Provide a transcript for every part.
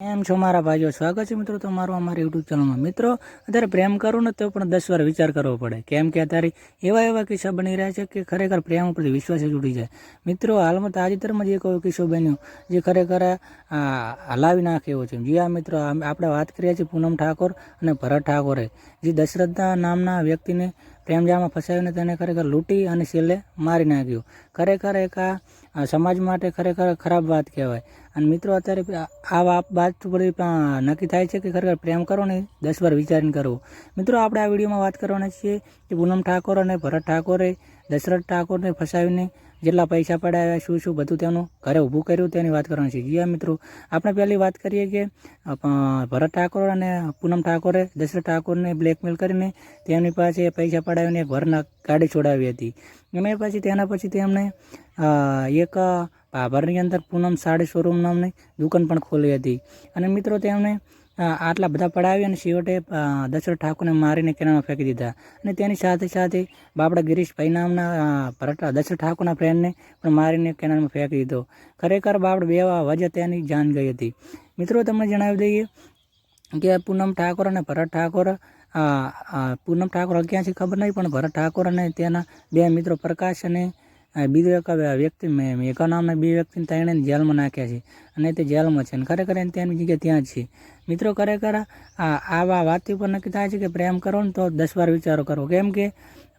એમ છો મારા ભાઈઓ? સ્વાગત છે મિત્રો તમારું અમારા યુટ્યુબ ચેનલમાં મિત્રો, અત્યારે પ્રેમ કરો ને તો પણ દસ વાર વિચાર કરવો પડે. કેમ કે અત્યારે એવા એવા કિસ્સા બની રહ્યા છે કે ખરેખર પ્રેમ ઉપર વિશ્વાસ જ ઉડી જાય. મિત્રો, હાલમાં તાજેતરમાં જ એવો કિસ્સો બન્યો જે ખરેખર હલાવી નાખે એવો છે. જી આ મિત્રો આપણે વાત કરીએ છીએ પૂનમ ઠાકોર અને ભરત ઠાકોરે, જે દશરથના નામના વ્યક્તિને પ્રેમજાળમાં ફસાવીને તેને ખરેખર લૂંટી અને છેલ્લે મારી નાખ્યો. ખરેખર એક આ સમાજ માટે ખરેખર ખરાબ વાત કહેવાય. અને મિત્રો, અત્યારે આ વાત પરથી નક્કી થાય છે કે ખરેખર પ્રેમ કરો ને દસ વાર વિચારીને કરવો મિત્રો, આપણે આ વિડીયોમાં વાત કરવાના છીએ કે પૂનમ ઠાકોર અને ભરત ઠાકોરે દશરથ ઠાકોરને ફસાવીને જેટલા પૈસા પડાવ્યા, શું શું બધું તેનું ઘરે ઊભું કર્યું તેની વાત કરવાની છે. જી મિત્રો, આપણે પહેલી વાત કરીએ કે ભરત ઠાકોર અને પૂનમ ઠાકોરે દશરથ ઠાકોરને બ્લેકમેલ કરીને તેમની પાસે પૈસા પડાવીને ભરના ગાડી છોડાવી હતી. અને પછી, તેના પછી તેમણે એક ભાભરની અંદર પૂનમ સાડી શોરૂમ નામની દુકાન પણ ખોલી હતી. અને મિત્રો, તેમણે આટલા બધા પડાવી અને શિવટે દશરથ ઠાકોરને મારીને કેનામાં ફેંકી દીધા. અને તેની સાથે સાથે બાપડા ગિરીશભાઈ નામના ભરત દશરથ ઠાકોરના ફ્રેન્ડને પણ મારીને કેનાલમાં ફેંકી દીધો. ખરેખર બાપડ બે વજે તેની જાન ગઈ હતી. મિત્રો, તમને જણાવી દઈએ કે પૂનમ ઠાકોર અને ભરત ઠાકોર પૂનમ ઠાકોર ક્યાં છે ખબર નહીં, પણ ભરત ઠાકોર અને તેના બે મિત્રો પ્રકાશ અને બીજો એક વ્યક્તિ મેં નામના બે વ્યક્તિને તેણે જેલમાં નાખ્યા છે. અને તે જેલમાં છે અને ખરેખર એને તેની જગ્યાએ ત્યાં જ છે. મિત્રો, ખરેખર આવા વાતથી ઉપર નક્કી થાય છે કે પ્રેમ કરો ને તો દસ વાર વિચારો કરો. કેમ કે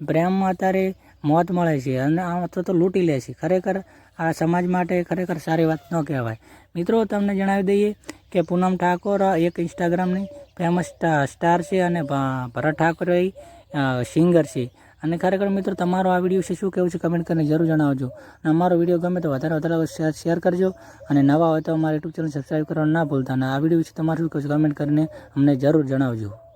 પ્રેમમાં અત્યારે મોત મળે છે અને આ અથવા તો લૂંટી લે છે. ખરેખર આ સમાજ માટે ખરેખર સારી વાત ન કહેવાય. મિત્રો, તમને જણાવી દઈએ કે પૂનમ ઠાકોર એક ઇન્સ્ટાગ્રામની ફેમસ સ્ટાર છે અને ભરત ઠાકોર એ સિંગર છે. અને ખરેખર મિત્રો, તમારો આ વીડિયો વિશે શું કહેવું છે કમેન્ટ કરીને જરૂર જણાવજો. અને અમારો વીડિયો ગમે તો વધારે વધારે શેર કરજો. અને નવા હોય તો અમારા યુટ્યુબ ચેનલ સબસ્ક્રાઈબ કરવાનું ના ભૂલતા. અને આ વીડિયો વિશે તમારું શું કહેવું છે કમેન્ટ કરીને અમને જરૂર જણાવજો.